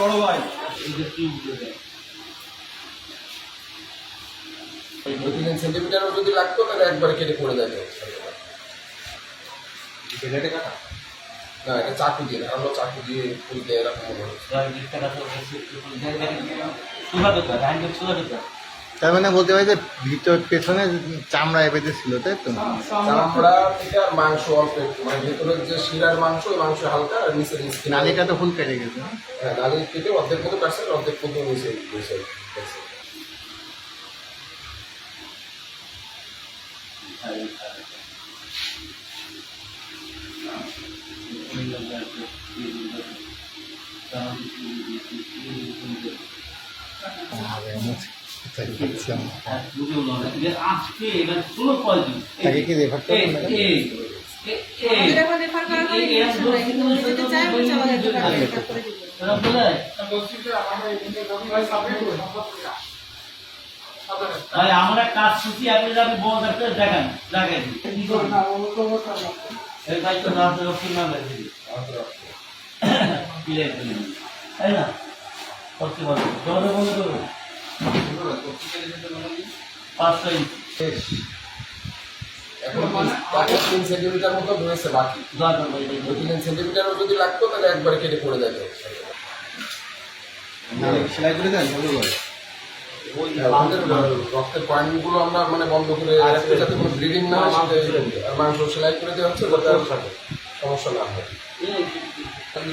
বড় ভাই। দুই তিন সেন্টিমিটারও যদি লাগতো তাহলে একবারে কেটে পড়ে যাবে। ছেলেটে কাটা? না এটা চাকু দিয়ে ধারালো চাকু দিয়ে খুলতে এরকম মনে হচ্ছে তার মানে বলতে পারি যে ভিতর পেছনে চামড়া এবেতে ছিল তাই তো চামড়া থেকে আর মাংস অল্প মানে ভেতরের যে শিরার মাংস ওই মাংস হালকা আর নিচের স্কিন নালিটা তো ফুল কেটে গেছে হ্যাঁ নালি কেটে অর্ধেক মতো কাটছে অর্ধেক মতো নিচে গেছে। আজকে এবার তাকে কি রেফার করা। আমরা কাজ ছুটি আপনি যাবেন বড় ডাক্তার দেখান দেখান দায়িত্ব না। তাই না? করতে পারব। করব পাঁচশো ইঞ্চি এখন তাকে তিন সেন্টিমিটার মতো রয়েছে বাকি। দরজা বন্ধ তিন সেন্টিমিটারও যদি লাগতো তাহলে একবারে কেটে পড়ে যাবে সেলাই করে দেন বড় ভাই আমাদের রক্তের পয়েন্টগুলো আমরা মানে বন্ধ করে রাখতে যাতে কোনো ব্লিডিং না হয় মাংস সেলাই করে দেওয়া হচ্ছে যাতে সমস্যা না হয়। আমি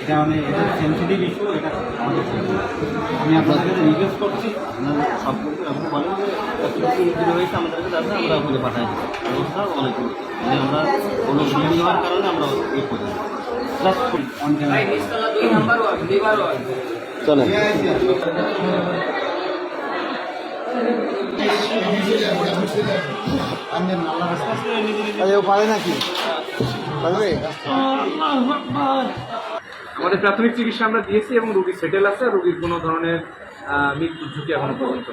এটা আমি সেন্সিটিভ ইস্যু এটা আমাদের আমি আপনাদের রিকোয়েস্ট করছি আপনারা সব কিছু আপনি বলেন। যে হয়েছে আমরা আপনাদের পাঠাই দিই অবস্থা অনেক মানে আমরা কোনো ভিড় নেওয়ার কারণে আমরা এই করি জাস্ট অন ক্যামেরা চলেন। আরে ও পারে নাকি? পারবে আমাদের প্রাথমিক চিকিৎসা আমরা দিয়েছি এবং রুগী সেটেল আছে, রুগীর কোনো ধরনের মৃত্যুর ঝুঁকি এখনও পর্যন্ত